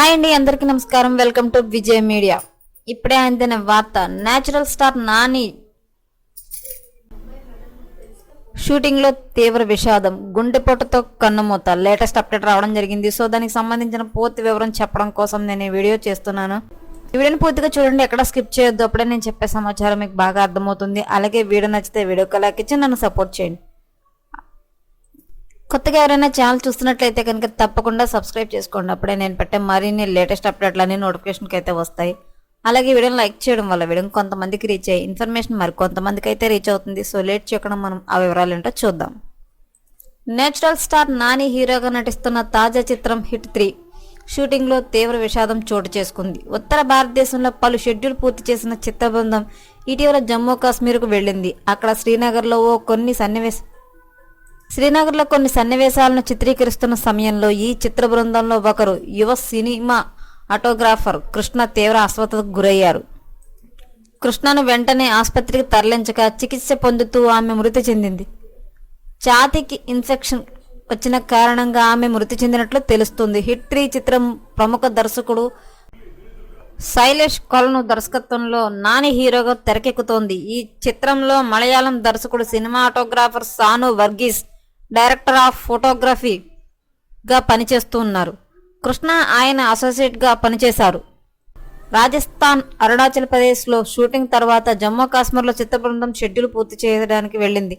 Hi అండి అందరికీ నమస్కారం. వెల్కమ్ టు విజయ్ మీడియా ఇప్పుడే అందిన వార్త నేచురల్ స్టార్ నాని షూటింగ్లో తీవ్ర విషాదం. గుండెపోటుతో కన్నుమూత లేటెస్ట్ అప్డేట్ రావడం జరిగింది. సో దానికి సంబంధించిన పూర్తి వివరం చెప్పడం కోసం నేను ఈ వీడియో చేస్తున్నాను. ఈ వీడియోని పూర్తిగా చూడండి. ఎక్కడ స్కిప్ చేయొద్దు. అప్పుడే నేను చెప్పే సమాచారం మీకు బాగా అర్థమవుతుంది. అలాగే వీడియో నచ్చితే వీడియో లైక్ ఇచ్చి నన్ను సపోర్ట్ చేయండి. కొత్తగా ఎవరైనా ఛానల్ చూస్తున్నట్లయితే కనుక తప్పకుండా సబ్స్క్రైబ్ చేసుకోండి. అప్పుడే నేను పెట్టే మరిన్ని లేటెస్ట్ అప్డేట్లు అన్ని నోటిఫికేషన్కి అయితే వస్తాయి. అలాగే వీడియోని లైక్ చేయడం వల్ల వీడియో కొంతమందికి రీచ్ అయ్యి ఇన్ఫర్మేషన్ మరి కొంతమందికి అయితే రీచ్ అవుతుంది. సో లేట్ చేయకుండా మనం ఆ వివరాలు ఏంటో చూద్దాం. నేచురల్ స్టార్ నాని హీరోగా నటిస్తున్న తాజా చిత్రం హిట్ త్రీ షూటింగ్లో తీవ్ర విషాదం చోటు చేసుకుంది. ఉత్తర భారతదేశంలో పలు షెడ్యూల్ పూర్తి చేసిన చిత్ర బృందం ఇటీవల జమ్మూ కాశ్మీర్కు వెళ్ళింది. అక్కడ శ్రీనగర్లో ఓ కొన్ని సన్నివేశ శ్రీనగర్లో కొన్ని సన్నివేశాలను చిత్రీకరిస్తున్న సమయంలో ఈ చిత్ర బృందంలో ఒకరు యువ సినిమా ఆటోగ్రాఫర్ కృష్ణ తీవ్ర అస్వస్థతకు గురయ్యారు. కృష్ణను వెంటనే ఆసుపత్రికి తరలించగా చికిత్స పొందుతూ ఆమె మృతి చెందింది. ఛాతీకి ఇన్ఫెక్షన్ వచ్చిన కారణంగా ఆమె మృతి చెందినట్లు తెలుస్తుంది. హిట్ త్రీ చిత్రం ప్రముఖ దర్శకుడు శైలేష్ కొలను దర్శకత్వంలో నాని హీరోగా తెరకెక్కుతోంది. ఈ చిత్రంలో మలయాళం దర్శకుడు cinematographer Sanu Varghese director of ఫోటోగ్రఫీగా పనిచేస్తూ ఉన్నారు. కృష్ణ ఆయన అసోసియేట్గా పనిచేశారు. రాజస్థాన్ అరుణాచల్ ప్రదేశ్లో షూటింగ్ తర్వాత జమ్మూ కాశ్మీర్లో చిత్ర బృందం షెడ్యూల్ పూర్తి చేయడానికి వెళ్ళింది.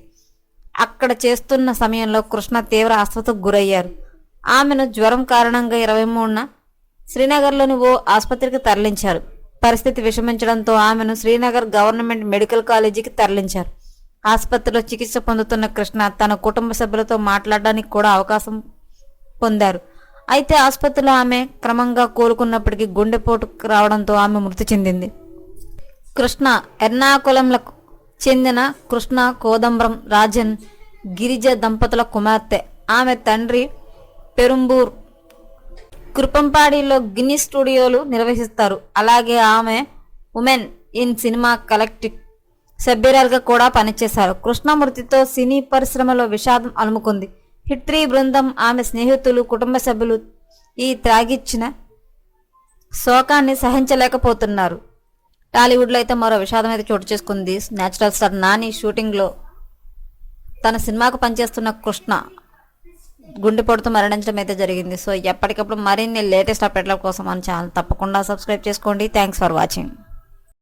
అక్కడ చేస్తున్న సమయంలో కృష్ణ తీవ్ర అస్వస్థకు గురయ్యారు. ఆమెను జ్వరం కారణంగా ఇరవై మూడున శ్రీనగర్లోని ఓ ఆసుపత్రికి తరలించారు. పరిస్థితి విషమించడంతో ఆమెను శ్రీనగర్ గవర్నమెంట్ మెడికల్ కాలేజీకి తరలించారు. ఆసుపత్రిలో చికిత్స పొందుతున్న కృష్ణ తన కుటుంబ సభ్యులతో మాట్లాడడానికి కూడా అవకాశం పొందారు. అయితే ఆసుపత్రిలో ఆమె క్రమంగా కోలుకున్నప్పటికీ గుండెపోటు రావడంతో ఆమె మృతి చెందింది. కృష్ణ ఎర్నాకులంలకు చెందిన కృష్ణ కోదంబరం రాజన్ గిరిజ దంపతుల కుమార్తె. ఆమె తండ్రి పెరుంబూర్. కృపంపాడిలో గిన్ని స్టూడియోలు నిర్వహిస్తారు. అలాగే ఆమె ఉమెన్ ఇన్ సినిమా కలెక్టివ్ సభ్యురాలుగా కూడా పనిచేశారు. కృష్ణమూర్తితో సినీ పరిశ్రమలో విషాదం అలుముకుంది. హిట్ త్రీ బృందం ఆమె స్నేహితులు కుటుంబ సభ్యులు ఈ త్రాగిచ్చిన శోకాన్ని సహించలేకపోతున్నారు. టాలీవుడ్లో అయితే మరో విషాదం అయితే చోటు చేసుకుంది. నేచురల్ స్టార్ నాని షూటింగ్లో తన సినిమాకు పనిచేస్తున్న కృష్ణ గుండెపోటుతో మరణించడం అయితే జరిగింది. సో ఎప్పటికప్పుడు మరిన్ని లేటెస్ట్ అప్డేట్ల కోసం మన ఛానల్ తప్పకుండా సబ్స్క్రైబ్ చేసుకోండి. Thanks for watching.